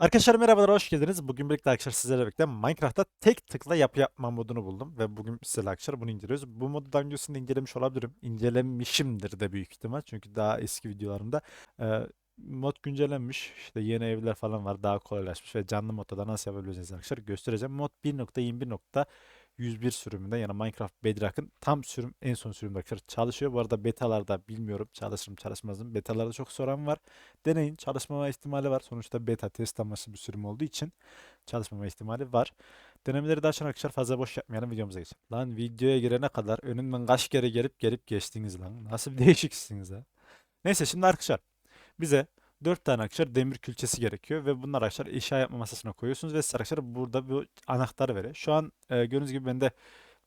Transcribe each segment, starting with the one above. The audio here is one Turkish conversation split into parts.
Arkadaşlar merhabalar hoş geldiniz. Bugün birlikte arkadaşlar sizlerle birlikte Minecraft'ta tek tıkla yapı yapma modunu buldum ve bugün sizlerle arkadaşlar bunu inceliyoruz. Bu modu daha öncesinde incelemiş olabilirim. İncelemişimdir de büyük ihtimal çünkü daha eski videolarımda e, mod güncellenmiş. İşte yeni evler falan var daha kolaylaşmış ve canlı modda da nasıl yapabileceğiz arkadaşlar göstereceğim. Mod 1.21.101 sürümünde yani Minecraft Bedrock'ın tam sürüm en son sürümde arkadaşlar çalışıyor. Bu arada betalarda bilmiyorum çalışır mı çalışmaz mı. Betalarda çok soran var. Deneyin çalışmama ihtimali var. Sonuçta beta test amaçlı bir sürüm olduğu için çalışmama ihtimali var. Denemeleri daha sonra arkadaşlar fazla boş yapmayalım videomuza geçelim. Lan videoya girene kadar önümden kaç kere gelip gelip geçtiniz lan. Nasıl bir değişiksiniz ha. Neyse şimdi arkadaşlar bize 4 tane arkadaşlar demir külçesi gerekiyor ve bunlar arkadaşlar inşa yapma masasına koyuyorsunuz ve arkadaşlar burada bu anahtarı veriyor. Şu an e, gördüğünüz gibi bende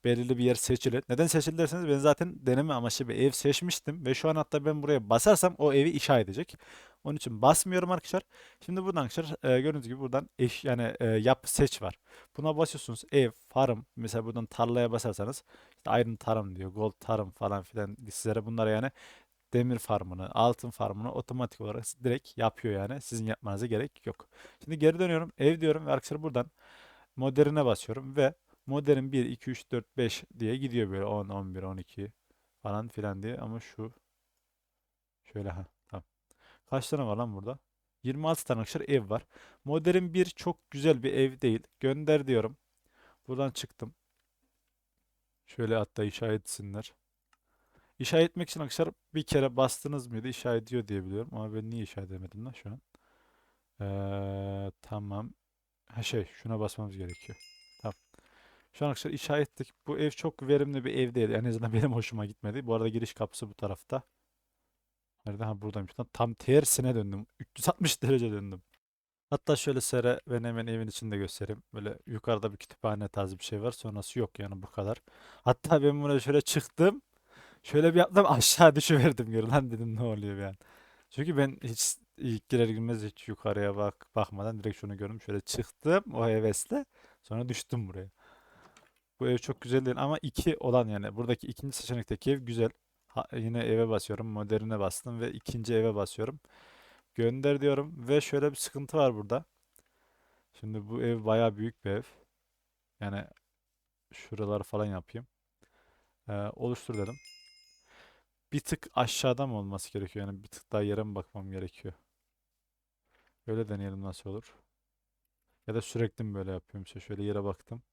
belirli bir yer seçili. Neden seçili derseniz ben zaten deneme amaçlı bir ev seçmiştim ve şu an hatta ben buraya basarsam o evi inşa edecek. Onun için basmıyorum arkadaşlar. Şimdi buradan arkadaşlar e, gördüğünüz gibi buradan eş yani e, yap seç var. Buna basıyorsunuz ev, farm mesela buradan tarlaya basarsanız işte iron tarım diyor, gold tarım falan filan sizlere bunlara yani demir farmını, altın farmını otomatik olarak direkt yapıyor yani. Sizin yapmanıza gerek yok. Şimdi geri dönüyorum. Ev diyorum ve arkadaşlar buradan moderne basıyorum ve modern 1, 2, 3, 4, 5 diye gidiyor böyle 10, 11, 12 falan filan diye ama şu şöyle ha tamam. Kaç tane var lan burada? 26 tane arkadaşlar ev var. Modern 1 çok güzel bir ev değil. Gönder diyorum. Buradan çıktım. Şöyle hatta inşa etsinler. İnşa etmek için arkadaşlar bir kere bastınız mıydı inşa ediyor diye biliyorum. Ama ben niye inşa edemedim lan şu an? Ee, tamam. Ha şey şuna basmamız gerekiyor. Tamam. Şu an arkadaşlar inşa ettik. Bu ev çok verimli bir ev değil. En azından benim hoşuma gitmedi. Bu arada giriş kapısı bu tarafta. Nerede? Ha buradaymış. Tam tersine döndüm. 360 derece döndüm. Hatta şöyle sere ben hemen evin içinde göstereyim. Böyle yukarıda bir kütüphane tarzı bir şey var. Sonrası yok yani bu kadar. Hatta ben buna şöyle çıktım. Şöyle bir yaptım aşağı düşüverdim geri lan dedim ne oluyor yani. Çünkü ben hiç ilk girer girmez hiç yukarıya bak bakmadan direkt şunu gördüm. Şöyle çıktım o hevesle. Sonra düştüm buraya. Bu ev çok güzel değil ama iki olan yani buradaki ikinci seçenekteki ev güzel. Ha, yine eve basıyorum. Moderne bastım ve ikinci eve basıyorum. Gönder diyorum ve şöyle bir sıkıntı var burada. Şimdi bu ev bayağı büyük bir ev. Yani şuraları falan yapayım. Ee, oluştur dedim. Bir tık aşağıda mı olması gerekiyor? Yani bir tık daha yere mi bakmam gerekiyor? Öyle deneyelim nasıl olur. Ya da sürekli mi böyle yapıyorum? İşte şöyle yere baktım.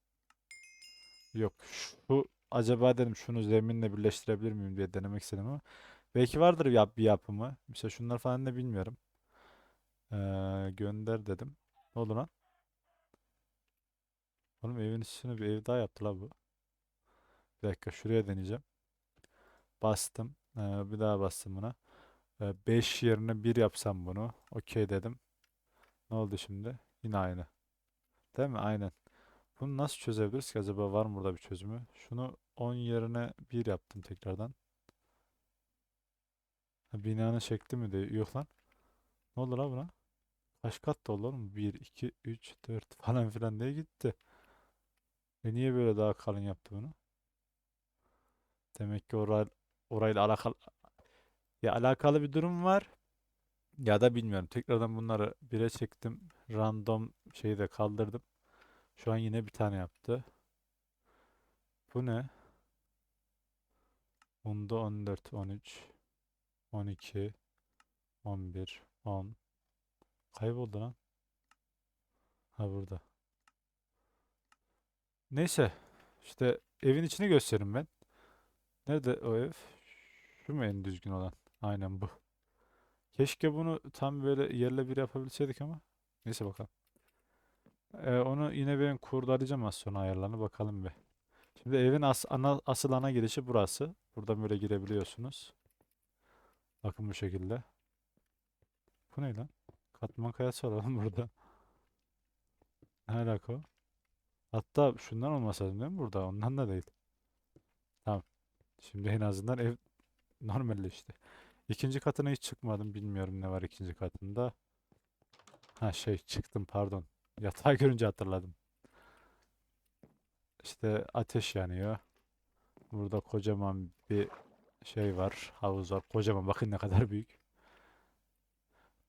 Yok. Şu acaba dedim şunu zeminle birleştirebilir miyim diye denemek istedim ama belki vardır ya bir yapımı. Mesela şunlar falan da bilmiyorum. Ee, gönder dedim. Ne oldu lan? Oğlum evin üstüne bir ev daha yaptı la bu. Bir dakika şuraya deneyeceğim. Bastım. Ee, bir daha bastım buna. 5 yerine 1 yapsam bunu. Okey dedim. Ne oldu şimdi? Yine aynı. Değil mi? Aynen. Bunu nasıl çözebiliriz ki acaba var mı burada bir çözümü? Şunu 10 yerine 1 yaptım tekrardan. Binanın şekli mi de yok lan. Ne oldu lan buna? Kaç kat da oldu oğlum? 1, 2, 3, 4 falan filan diye gitti. E niye böyle daha kalın yaptı bunu? Demek ki oray, orayla alakalı ya alakalı bir durum var ya da bilmiyorum. Tekrardan bunları bire çektim. Random şeyi de kaldırdım. Şu an yine bir tane yaptı. Bu ne? Bunda 14, 13, 12, 11, 10. Kayboldu lan. Ha burada. Neyse. İşte evin içini göstereyim ben. Nerede o ev? Şu mu en düzgün olan? Aynen bu. Keşke bunu tam böyle yerle bir yapabilseydik ama. Neyse bakalım. Ee, onu yine ben kurdalayacağım az sonra ayarlarını bakalım bir. Şimdi evin as ana, asıl ana girişi burası. Buradan böyle girebiliyorsunuz. Bakın bu şekilde. Bu ne lan? Katman kayası var oğlum burada. Ne alaka o? Hatta şundan olmasa lazım değil mi burada? Ondan da değil. Tamam. Şimdi en azından ev normalleşti. İkinci katına hiç çıkmadım. Bilmiyorum ne var ikinci katında. Ha şey çıktım pardon. Yatağı görünce hatırladım. İşte ateş yanıyor. Burada kocaman bir şey var. Havuz var. Kocaman bakın ne kadar büyük.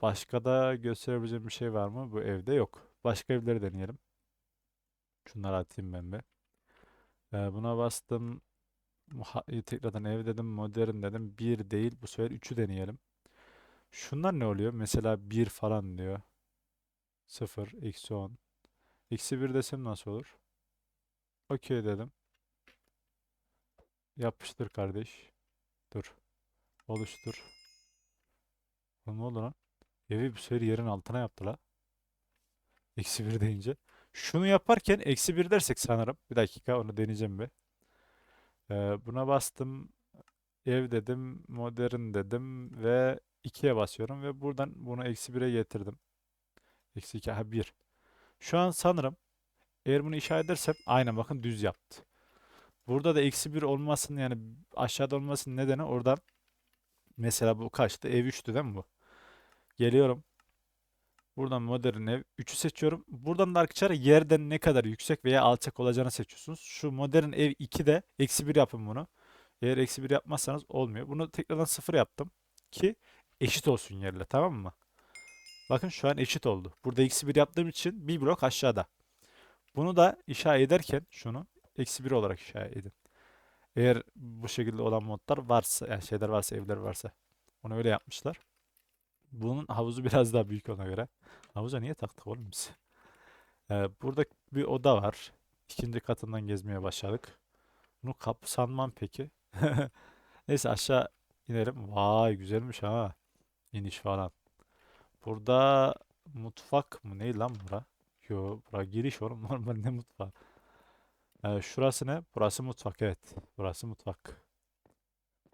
Başka da gösterebileceğim bir şey var mı? Bu evde yok. Başka evleri deneyelim. Şunları atayım ben bir. Ee, buna bastım. E, tekrardan ev dedim. Modern dedim. Bir değil. Bu sefer 3'ü deneyelim. Şunlar ne oluyor? Mesela 1 falan diyor. 0, eksi 10. Eksi 1 desem nasıl olur? Okey dedim. Yapıştır kardeş. Dur. Oluştur. Oğlum ne oldu lan? Evi bu sefer yerin altına yaptı la. Eksi 1 deyince. Şunu yaparken eksi 1 dersek sanırım. Bir dakika onu deneyeceğim bir. Buna bastım. Ev dedim. Modern dedim. Ve 2'ye basıyorum. Ve buradan bunu eksi 1'e getirdim. Eksi 2. Ha 1. Şu an sanırım eğer bunu işaret edersem aynen bakın düz yaptı. Burada da eksi 1 olmasın yani aşağıda olmasının nedeni oradan mesela bu kaçtı? Ev 3'tü değil mi bu? Geliyorum. Buradan modern ev 3'ü seçiyorum. Buradan da arkadaşlar yerden ne kadar yüksek veya alçak olacağını seçiyorsunuz. Şu modern ev 2'de eksi 1 yapın bunu. Eğer eksi 1 yapmazsanız olmuyor. Bunu tekrardan 0 yaptım ki eşit olsun yerle tamam mı? Bakın şu an eşit oldu. Burada eksi 1 yaptığım için bir blok aşağıda. Bunu da inşa ederken şunu eksi 1 olarak inşa edin. Eğer bu şekilde olan modlar varsa yani şeyler varsa evler varsa onu öyle yapmışlar. Bunun havuzu biraz daha büyük ona göre. Havuza niye taktık oğlum biz? Ee, burada bir oda var. İkinci katından gezmeye başladık. Bunu kapsanmam peki. Neyse aşağı inelim. Vay güzelmiş ha. İniş falan. Burada mutfak mı? Ne lan bura? Yo, bura giriş oğlum. Normal ne mutfağı? Ee, şurası ne? Burası mutfak evet. Burası mutfak.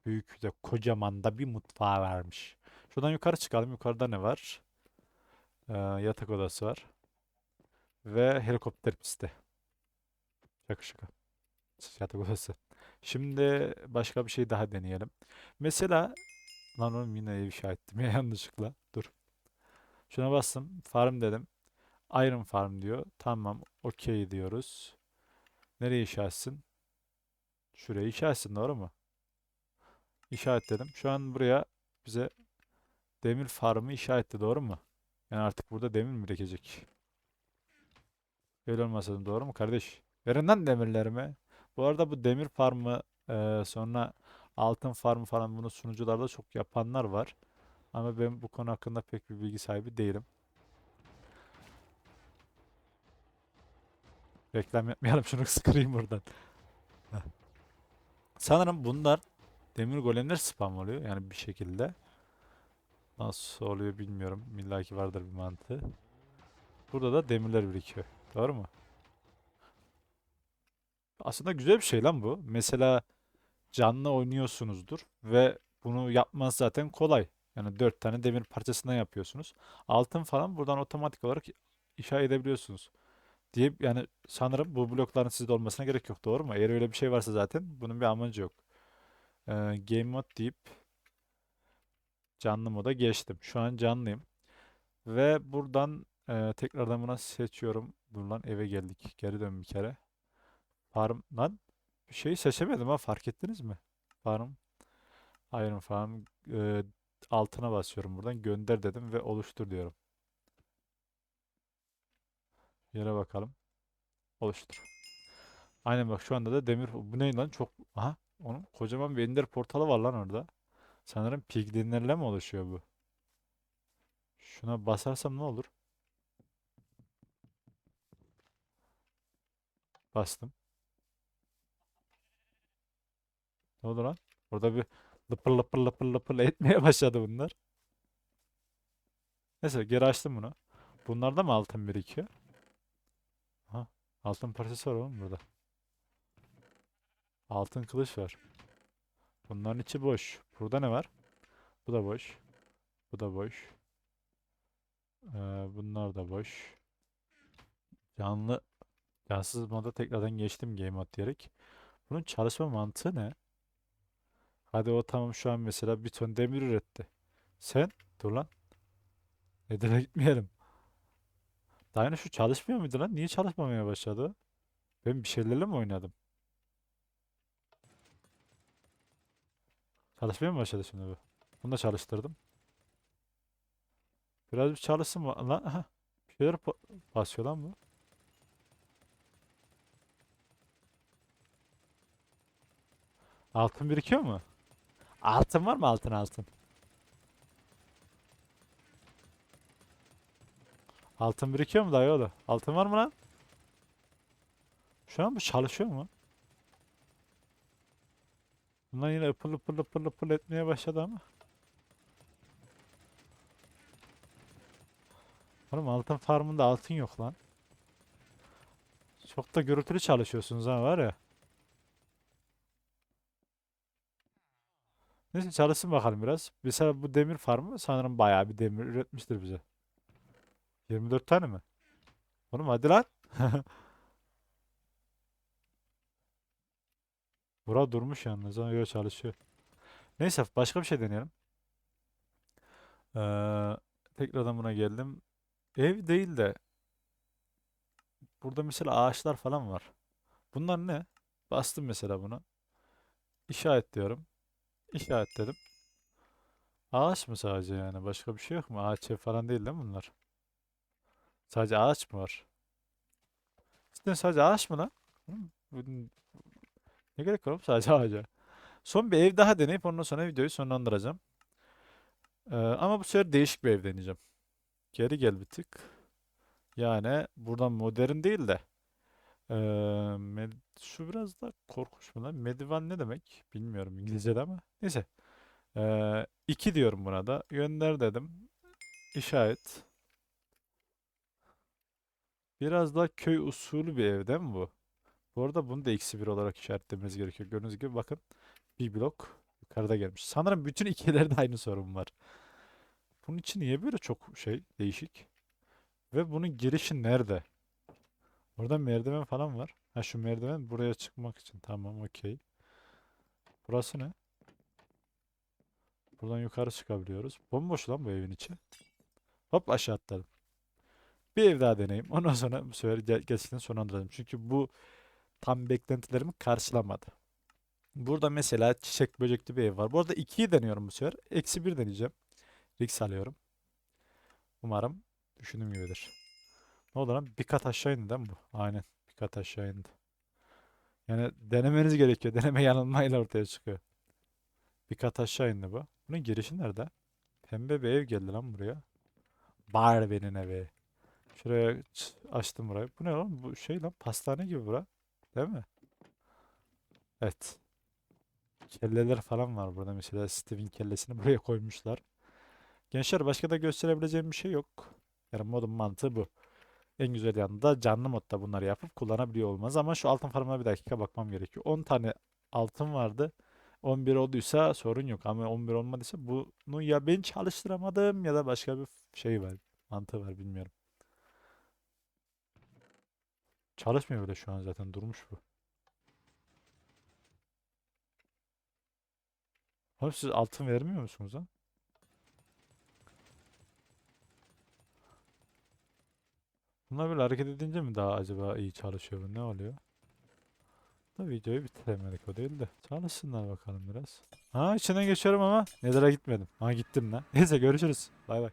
Büyük de kocaman da bir mutfağı varmış. Şuradan yukarı çıkalım. Yukarıda ne var? Ee, yatak odası var. Ve helikopter pisti. Şaka şaka. Yatak odası. Şimdi başka bir şey daha deneyelim. Mesela lan oğlum yine ev inşa ettim ya yanlışlıkla. Dur. Şuna bastım. Farm dedim. Iron Farm diyor. Tamam. Okey diyoruz. Nereye inşa etsin? Şuraya inşa etsin doğru mu? İşaretledim. Şu an buraya bize demir farmı işaretti doğru mu? Yani artık burada demir mi birikecek? Öyle olmasın doğru mu kardeş? Verin lan demirlerimi. Bu arada bu demir farmı e, sonra altın farmı falan bunu sunucularda çok yapanlar var. Ama ben bu konu hakkında pek bir bilgi sahibi değilim. Reklam yapmayalım şunu sıkırayım buradan. Sanırım bunlar demir golemler spam oluyor yani bir şekilde. Nasıl oluyor bilmiyorum. İlla ki vardır bir mantığı. Burada da demirler birikiyor. Doğru mu? Aslında güzel bir şey lan bu. Mesela canlı oynuyorsunuzdur ve bunu yapmanız zaten kolay. Yani 4 tane demir parçasından yapıyorsunuz. Altın falan buradan otomatik olarak inşa edebiliyorsunuz. Diye yani sanırım bu blokların sizde olmasına gerek yok. Doğru mu? Eğer öyle bir şey varsa zaten bunun bir amacı yok. Ee, game mode deyip canlı moda geçtim. Şu an canlıyım. Ve buradan e, tekrardan buna seçiyorum. Buradan eve geldik. Geri dön bir kere. Farm lan bir şeyi seçemedim ha fark ettiniz mi? Farm Iron Farm e, altına basıyorum buradan gönder dedim ve oluştur diyorum. Yere bakalım. Oluştur. Aynen bak şu anda da demir bu ne lan çok aha onun kocaman bir ender portalı var lan orada. Sanırım piglinlerle mi oluşuyor bu? Şuna basarsam ne olur? Bastım. Ne oldu lan? Orada bir lıpır lıpır lıpır lıpır etmeye başladı bunlar. Neyse geri açtım bunu. Bunlarda mı altın birikiyor? Ha, altın parçası var oğlum burada. Altın kılıç var. Bunların içi boş. Burada ne var? Bu da boş. Bu da boş. Ee, bunlar da boş. Canlı cansız moda tekrardan geçtim game mode diyerek. Bunun çalışma mantığı ne? Hadi o tamam şu an mesela bir ton demir üretti. Sen dur lan. Neden gitmeyelim? Yeni şu çalışmıyor muydu lan? Niye çalışmamaya başladı? Ben bir şeylerle mi oynadım? Çalışmaya mı başladı şimdi bu? Bunu da çalıştırdım. Biraz bir çalışsın mı? Lan aha. Bir şeyler basıyor lan bu. Altın birikiyor mu? Altın var mı altın altın? Altın birikiyor mu dayı oğlu? Altın var mı lan? Şu an bu çalışıyor mu? Bunlar yine ıpıl ıpıl ıpıl ıpıl etmeye başladı ama. Oğlum altın farmında altın yok lan. Çok da gürültülü çalışıyorsunuz ha var ya. Neyse çalışsın bakalım biraz. Mesela bu demir farmı sanırım bayağı bir demir üretmiştir bize. 24 tane mi? Oğlum hadi lan. Bura durmuş yalnız. Ona göre çalışıyor. Neyse başka bir şey deneyelim. Ee, tekrardan buna geldim. Ev değil de burada mesela ağaçlar falan var. Bunlar ne? Bastım mesela buna. İşaret diyorum. İşaretledim. Ağaç mı sadece yani? Başka bir şey yok mu? Ağaç falan değil değil mi bunlar? Sadece ağaç mı var? Sadece ağaç mı lan? Ne gerek var oğlum sadece ağaca? Son bir ev daha deneyip ondan sonra videoyu sonlandıracağım. Ee, ama bu sefer değişik bir ev deneyeceğim. Geri gel bir tık. Yani buradan modern değil de ee, şu biraz da korkunç mu lan? Medivan ne demek? Bilmiyorum İngilizce'de ama. Neyse. Ee, iki diyorum buna da. Gönder dedim. İşaret. Biraz daha köy usulü bir ev mi bu? Bu arada bunu da eksi bir olarak işaretlememiz gerekiyor. Gördüğünüz gibi bakın. Bir blok yukarıda gelmiş. Sanırım bütün ikilerde aynı sorun var. Bunun için niye böyle çok şey değişik? Ve bunun girişi nerede? Orada merdiven falan var. Ha şu merdiven buraya çıkmak için. Tamam okey. Burası ne? Buradan yukarı çıkabiliyoruz. Bomboş lan bu evin içi. Hop aşağı atladım. Bir ev daha deneyim. Ondan sonra bu sefer gerçekten sonlandıralım. Çünkü bu tam beklentilerimi karşılamadı. Burada mesela çiçek böcekli bir ev var. Bu arada 2'yi deniyorum bu sefer. Eksi 1 deneyeceğim. Risk alıyorum. Umarım düşündüğüm gibidir. Ne oldu lan? Bir kat aşağı indi değil mi bu? Aynen. Bir kat aşağı indi. Yani denemeniz gerekiyor. Deneme yanılmayla ortaya çıkıyor. Bir kat aşağı indi bu. Bunun girişi nerede? Pembe bir ev geldi lan buraya. Barbie'nin evi. Şuraya açtım burayı. Bu ne lan? Bu şey lan pastane gibi bura. Değil mi? Evet. Kelleler falan var burada mesela. Steve'in kellesini buraya koymuşlar. Gençler başka da gösterebileceğim bir şey yok. Yani modun mantığı bu. En güzel yanı da canlı modda bunları yapıp kullanabiliyor olmaz. Ama şu altın farmına bir dakika bakmam gerekiyor. 10 tane altın vardı. 11 olduysa sorun yok. Ama 11 olmadıysa bunu ya ben çalıştıramadım ya da başka bir şey var. Mantığı var bilmiyorum. Çalışmıyor bile şu an zaten durmuş bu. Oğlum siz altın vermiyor musunuz lan? Bunlar böyle hareket edince mi daha acaba iyi çalışıyor? Ne oluyor? Da videoyu bitiremedik o değil de. Çalışsınlar bakalım biraz. Ha içinden geçiyorum ama Nether'a gitmedim. Ha gittim lan. Neyse görüşürüz. Bay bay.